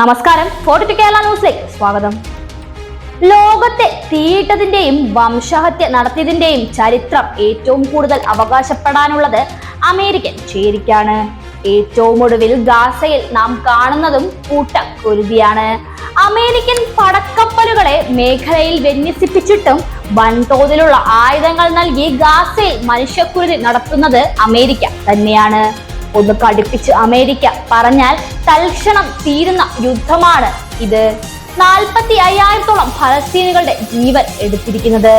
നമസ്കാരം. ഫോർട്ടി കേരള ന്യൂസിലേക്ക് സ്വാഗതം. ലോകത്തെ തീയിട്ടതിന്റെയും വംശഹത്യ നടത്തിയതിന്റെയും ചരിത്രം ഏറ്റവും കൂടുതൽ അവകാശപ്പെടാനുള്ളത് അമേരിക്കൻ ചേരിക്കാണ്. ഏറ്റവും ഒടുവിൽ ഗാസയിൽ നാം കാണുന്നതും കൂട്ടക്കുരുതിയാണ് അമേരിക്കൻ പടക്കപ്പലുകളെ മേഖലയിൽ വിന്യസിപ്പിച്ചിട്ടും വൻതോതിലുള്ള ആയുധങ്ങൾ നൽകി ഗാസയിൽ മനുഷ്യക്കുരുതി നടത്തുന്നത് അമേരിക്ക തന്നെയാണ്. ഒന്ന് കടുപ്പിച്ച് അമേരിക്ക പറഞ്ഞാൽ തൽക്ഷണം തീരുന്ന യുദ്ധമാണ് ഇത്. നാൽപ്പത്തി അയ്യായിരത്തോളം ഫലസ്തീനുകളുടെ ജീവൻ എടുത്തിരിക്കുന്നത്.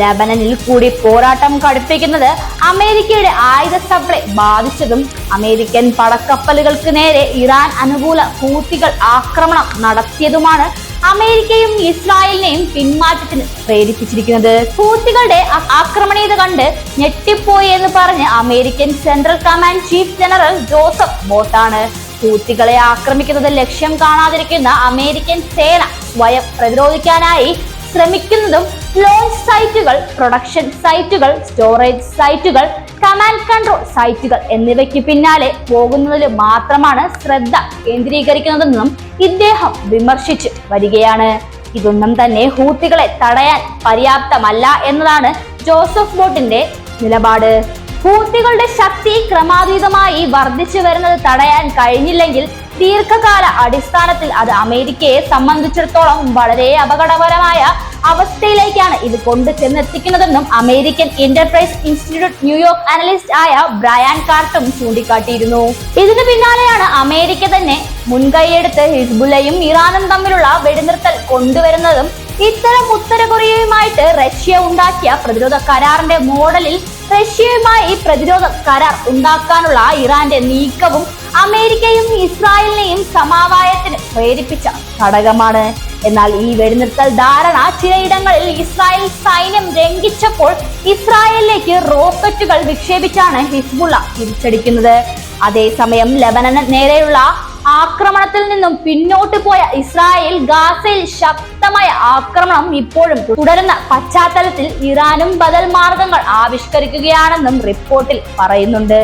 ലബനനിൽ കൂടി പോരാട്ടം കടുപ്പിക്കുന്നത് അമേരിക്കയുടെ ആയുധ സപ്ലൈ ബാധിച്ചതും അമേരിക്കൻ പടക്കപ്പലുകൾക്ക് നേരെ ഇറാൻ അനുകൂല ഹൂത്തികൾ ആക്രമണം നടത്തിയതുമാണ് അമേരിക്കയും ഇസ്രായേലിനെയും പിന്മാറ്റത്തിന് പ്രേരിപ്പിച്ചിരിക്കുന്നത്. ഹൂത്തികളുടെ ആക്രമണീയത കണ്ട് ഞെട്ടിപ്പോയി എന്ന് പറഞ്ഞ് American central command chief general Joseph ബോട്ടാണ്. ഹൂത്തികളെ ആക്രമിക്കുന്നത് ലക്ഷ്യം കാണാതിരിക്കുന്ന അമേരിക്കൻ സേന സ്വയം പ്രതിരോധിക്കാനായി ശ്രമിക്കുന്നതും ലോഞ്ച് സൈറ്റുകൾ പ്രൊഡക്ഷൻ സൈറ്റുകൾ സ്റ്റോറേജ് സൈറ്റുകൾ കമാൻഡ് കൺട്രോൾ സൈറ്റുകൾ എന്നിവയ്ക്ക് പിന്നാലെ പോകുന്നതിൽ മാത്രമാണ് ശ്രദ്ധ കേന്ദ്രീകരിക്കുന്നതെന്നും ഇദ്ദേഹം വിമർശിച്ച് വരികയാണ്. ഇതൊന്നും തന്നെ ഹൂത്തികളെ തടയാൻ പര്യാപ്തമല്ല എന്നതാണ് ജോസഫ് ബോട്ടിന്റെ നിലപാട്. ഹൂത്തികളുടെ ശക്തി ക്രമാതീതമായി വർദ്ധിച്ചു വരുന്നത് തടയാൻ കഴിഞ്ഞില്ലെങ്കിൽ ദീർഘകാല അടിസ്ഥാനത്തിൽ അത് അമേരിക്കയെ സംബന്ധിച്ചിടത്തോളം വളരെ അപകടകരമായ അവസ്ഥയിലേക്കാണ് ഇത് കൊണ്ടു ചെന്നെത്തിക്കുന്നതെന്നും American enterprise institute New York analyst ആയ ബ്രയാൻ കാർട്ടും ചൂണ്ടിക്കാട്ടിയിരുന്നു. ഇതിനു പിന്നാലെയാണ് അമേരിക്ക തന്നെ മുൻകൈയെടുത്ത് ഹിസ്ബുല്ലയും ഇറാനും തമ്മിലുള്ള വെടിനിർത്തൽ കൊണ്ടുവരുന്നതും ഇത്തരം ഉത്തര കൊറിയയുമായിട്ട് റഷ്യ ഉണ്ടാക്കിയ പ്രതിരോധ കരാറിന്റെ മോഡലിൽ റഷ്യയുമായി പ്രതിരോധ കരാർ ഉണ്ടാക്കാനുള്ള ഇറാന്റെ നീക്കവും അമേരിക്കയും ഇസ്രായേലിനെയും സമാവായത്തിന് പ്രേരിപ്പിച്ച ഘടകമാണ്. എന്നാൽ ഈ വെടിനിർത്തൽ ധാരണ ചിലയിടങ്ങളിൽ ഇസ്രായേൽ സൈന്യം ലംഘിച്ചപ്പോൾ ഇസ്രായേലിലേക്ക് റോക്കറ്റുകൾ വിക്ഷേപിച്ചാണ് ഹിസ്ബുള്ള തിരിച്ചടിക്കുന്നത്. അതേസമയം ലബനന് നേരെയുള്ള ആക്രമണത്തിൽ നിന്നും പിന്നോട്ട് പോയ ഇസ്രായേൽ ഗാസയിൽ ശക്തമായ ആക്രമണം ഇപ്പോഴും തുടരുന്ന പശ്ചാത്തലത്തിൽ ഇറാനും ബദൽ മാർഗങ്ങൾ ആവിഷ്കരിക്കുകയാണെന്നും റിപ്പോർട്ടിൽ പറയുന്നുണ്ട്.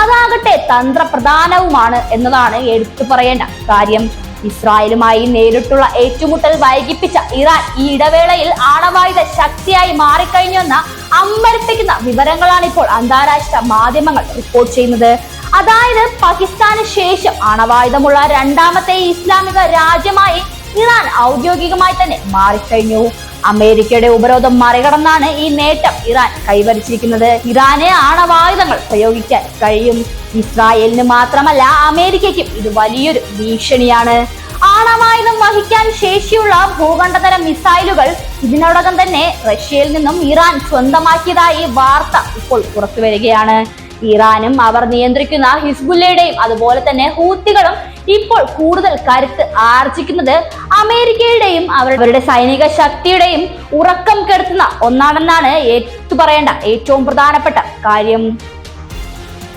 അതാകട്ടെ തന്ത്രപ്രധാനവുമാണ് എന്നതാണ് എടുത്തു പറയേണ്ട കാര്യം. ഇസ്രായേലുമായി നേരിട്ടുള്ള ഏറ്റുമുട്ടൽ വൈകിപ്പിച്ച ഇറാൻ ഈ ഇടവേളയിൽ ആണവായുധ ശക്തിയായി മാറിക്കഴിഞ്ഞുവെന്ന അമ്പരപ്പിക്കുന്ന വിവരങ്ങളാണ് ഇപ്പോൾ അന്താരാഷ്ട്ര മാധ്യമങ്ങൾ റിപ്പോർട്ട് ചെയ്യുന്നത്. അതായത് പാകിസ്ഥാന് ശേഷം ആണവായുധമുള്ള രണ്ടാമത്തെ ഇസ്ലാമിക രാജ്യമായി ഇറാൻ ഔദ്യോഗികമായി തന്നെ മാറിക്കഴിഞ്ഞു. അമേരിക്കയുടെ ഉപരോധം മറികടന്നാണ് ഈ നേട്ടം ഇറാൻ കൈവരിച്ചിരിക്കുന്നത്. ഇറാന് ആണവായുധങ്ങൾ പ്രയോഗിക്കാൻ കഴിയും. ഇസ്രായേലിന് മാത്രമല്ല അമേരിക്കയ്ക്കും ഇത് വലിയൊരു ഭീഷണിയാണ്. ആണവായുധം വഹിക്കാൻ ശേഷിയുള്ള ഭൂഖണ്ഡതല മിസൈലുകൾ ഇതിനോടകം തന്നെ റഷ്യയിൽ നിന്നും ഇറാൻ സ്വന്തമാക്കിയതായി വാർത്ത ഇപ്പോൾ പുറത്തു വരികയാണ് ഇറാനും അവർ നിയന്ത്രിക്കുന്ന ഹിസ്ബുല്ലയുടെയും അതുപോലെ തന്നെ ഹൂത്തികളും ഇപ്പോൾ കൂടുതൽ കരുത്ത് ആർജിക്കുന്നത് അമേരിക്കയുടെയും അവരുടെ സൈനിക ശക്തിയുടെയും ഉറക്കം കെടുത്തുന്ന ഒന്നാണെന്നാണ് ഏറ്റു പറയേണ്ട ഏറ്റവും പ്രധാനപ്പെട്ട കാര്യം.